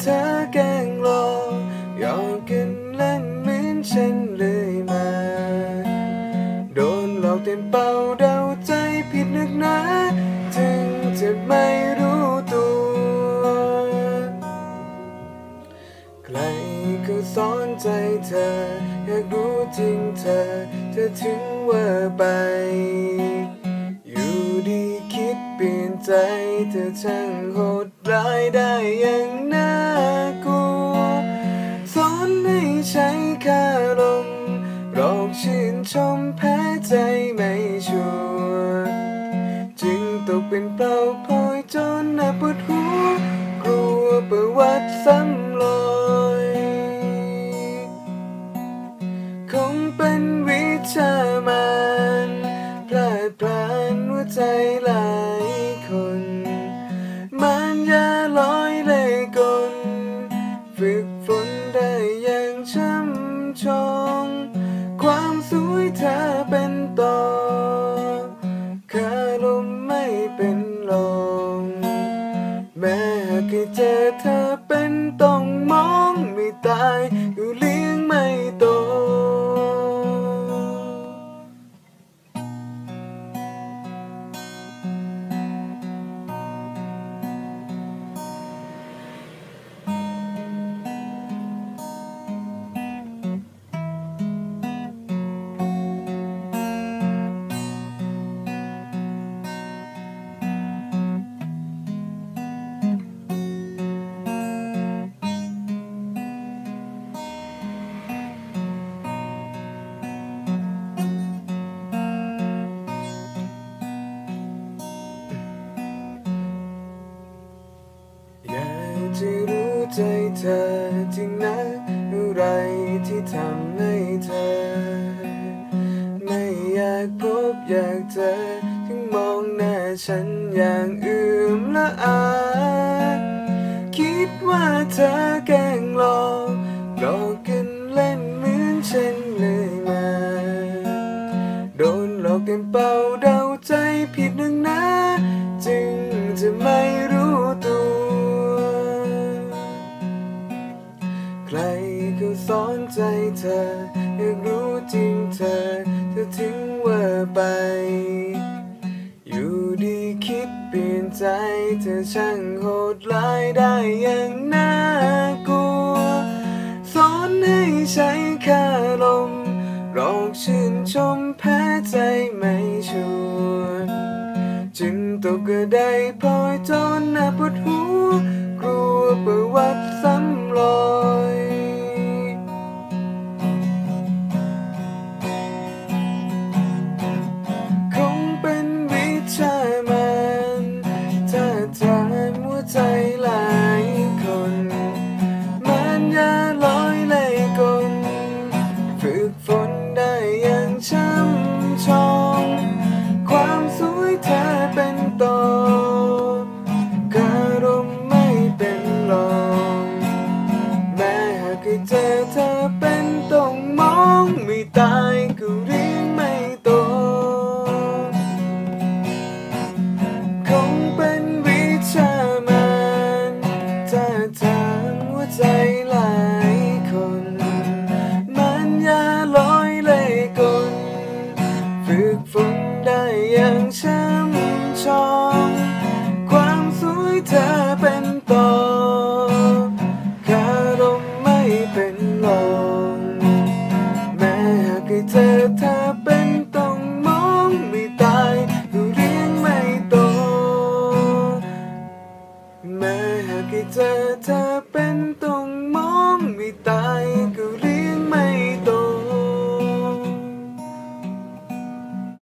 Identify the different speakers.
Speaker 1: เธอแกล้งหลอหยอกกันเล่นเหมือนฉันเลยมา โดนหลอกเต็มเป่าเดาใจผิดนึกหนาถึงจะไม่รู้ตัวใครก็สอนใจเธอ อยากรู้จริงเธอ เธอถึงว่าไป เปลี่ยนใจเธอช่างโหดร้ายได้อย่างน่ากลัวสอนให้ใช้คารมหลอกชื่นชมแพ้ใจไม่ชัวร์จึงตกเป็นเปล่าพลอยจนหน้าปวดหัวกลัวประวัติซ้ำ เธอเป็นต้องมองไม่ตาย เธอจริงนะอะไรที่ทำให้เธอ ไม่อยากพบอยากเจอถึงมองหน้าฉันอย่างอื่มละอาคิดว่าเธอแกล้งหลอกหลอกกันเล่นเหมือนฉันเลยมาโดนหลอกเต็มเป่าเดาใจผิดหนึ่งนะ จึงจะไม่รู้ สอนใจเธอ อยากรู้จริงเธอ เธอถึงว่าไป อยู่ดีคิดเปลี่ยนใจ เธอช่างโหดร้ายได้อย่างน่ากลัว สอนให้ใช้คารมหลอกชื่นชมแพ้ใจไม่ชวร์จึงตกกระไดพลอยจนหน้าปวดหัว ใจหล หากให้เจอเธอเป็นต้องมองม่ตา